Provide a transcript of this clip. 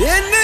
In